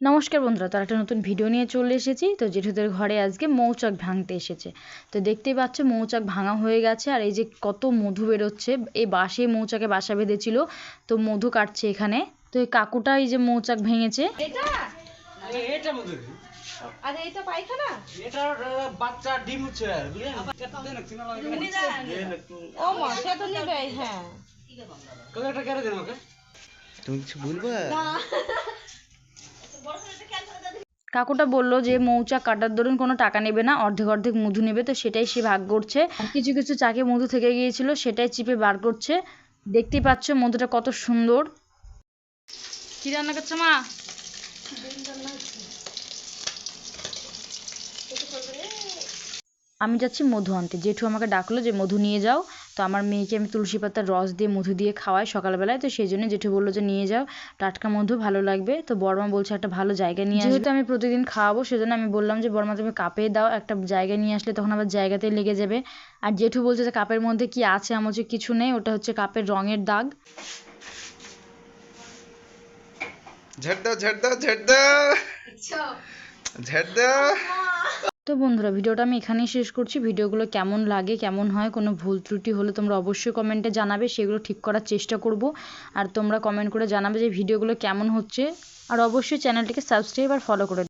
নমস্কার বন্ধুরা তার একটা নতুন ভিডিও নিয়ে চলে এসেছি। তো জেঠুদের ঘরে আজকে মৌচাক ভাঙতে এসেছে। তো দেখতেই পাচ্ছ মৌচাক ভাঙা হয়ে গেছে আর এই যে কত মধু বেরোচ্ছে এই বাসে মৌচাকে বাসা বেঁধেছিল তো মধু কাটছে এখানে। তো এই কাকুটা এই যে মৌচাক ভেঙেছে। হ্যাঁ। তুমি কিছু বলবা? কাকুটা বলল যে, মৌচাক কাটার দরুন কোনো টাকা নেবে না, অর্ধেক অর্ধেক মধু নেবে। তো সেটাই সে ভাগ করছে। কিছু কিছু চাকে মধু থেকে গিয়েছিল, সেটাই চিপে বার করছে। দেখতে পাচ্ছ মধুটা কত সুন্দর। কি রান্না করছ মা? আমি যাচ্ছি মধু আনতে। জেঠু আমাকে ডাকলো যে মধু নিয়ে যাও। তো আমার মেয়েকে আমি তুলসী পাতার রস দিয়ে মধু দিয়ে খাওয়াই সকালবেলায়। তো সেই জন্য জেঠু বলল যে নিয়ে যাও টাটকা মধু ভালো লাগবে। তো বর্মা বলছে একটা ভালো জায়গা নিয়ে যেহেতু আমি প্রতিদিন খাওয়াবো সেজন্য আমি বললাম যে বর্মা তুমি কাপে দাও একটা জায়গায় নিয়ে আসলে তখন আবার জায়গাতেই লেগে যাবে। আর জেঠু বলছে যে কাপের মধ্যে কি আছে আমার হচ্ছে কিছু নেই ওটা হচ্ছে কাপের রঙের দাগ। ঝাড় দাও ঝাড় দাও ঝাড় দাও। ঝাড় দাও। তো বন্ধুরা, ভিডিওটা আমি এখানেই শেষ করছি। ভিডিওগুলো কেমন লাগে, কেমন হয়, কোনো ভুল ত্রুটি হলে তোমরা অবশ্যই কমেন্টে জানাবে, সেগুলো ঠিক করার চেষ্টা করব। আর তোমরা কমেন্ট করে জানাবে যে ভিডিওগুলো কেমন হচ্ছে। আর অবশ্যই চ্যানেলটিকে সাবস্ক্রাইব আর ফলো করে